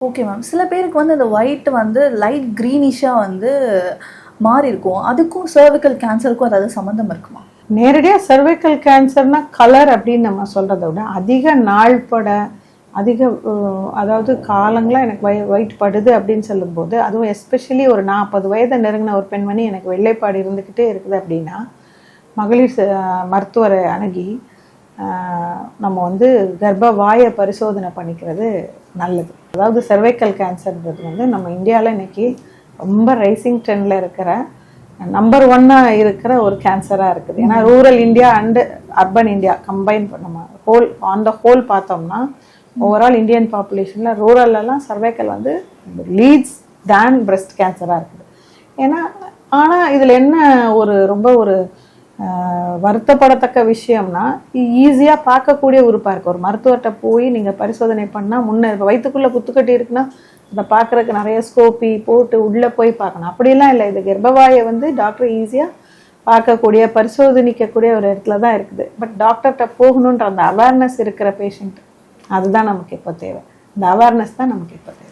Okay ma'am சில பேருக்கு வந்து அந்த ஒயிட் வந்து லைட் க்ரீனிஷாக வந்து மாறி இருக்கும் அதுக்கும் சர்விக்கல் கேன்சருக்கும் அதாவது சம்மந்தம் இருக்குமா? நேரடியாக சர்வைக்கல் கேன்சர்னா கலர் அப்படின்னு நம்ம சொல்கிறத விட அதிக நாள் பட அதிக அதாவது காலங்களாக எனக்கு வை ஒயிட் படுது அப்படின்னு சொல்லும்போது அதுவும் எஸ்பெஷலி ஒரு நாற்பது வயதை நெருங்கின ஒரு பெண்மணி எனக்கு வெள்ளைப்பாடு இருந்துக்கிட்டே இருக்குது அப்படின்னா மகளிர் மருத்துவரை அணுகி நம்ம வந்து கர்ப்பவாயை பரிசோதனை பண்ணிக்கிறது நல்லது. அதாவது சர்வைக்கல் கேன்சர்ன்றது வந்து நம்ம இந்தியாவில் இன்னைக்கு ரொம்ப ரைசிங் ட்ரெண்டில் இருக்கிற நம்பர் ஒன்னாக இருக்கிற ஒரு கேன்சராக இருக்குது. ஏன்னா rural India and urban India combine நம்ம ஹோல் ஆன் த ஹோல் பார்த்தோம்னா ஓவரால் இந்தியன் பாப்புலேஷனில் ரூரல்லலாம் சர்வைக்கல் வந்து லீட்ஸ் தேன் breast கேன்சராக இருக்குது. ஏன்னா ஆனால் இதில் என்ன ஒரு ரொம்ப ஒரு வருத்தப்படத்தக்க விஷயம்னா ஈஸியாக பார்க்கக்கூடிய உறுப்பாக இருக்குது ஒரு மருத்துவர்கிட்ட போய் நீங்கள் பரிசோதனை பண்ணால் முன்ன இப்போ வயிற்றுக்குள்ளே குத்துக்கட்டி இருக்குன்னா அதை பார்க்குறதுக்கு நிறைய ஸ்கோப்பி போட்டு உள்ளே போய் பார்க்கணும். அப்படிலாம் இல்லை. இது கர்ப்பவாயை வந்து டாக்டர் ஈஸியாக பார்க்கக்கூடிய பரிசோதனிக்கக்கூடிய ஒரு இடத்துல தான் இருக்குது. பட் டாக்டர்கிட்ட போகணுன்ற அந்த அவேர்னஸ் இருக்கிற பேஷண்ட் அதுதான் நமக்கு இப்போ தேவை. இந்த அவேர்னஸ் தான் நமக்கு இப்போ தேவை.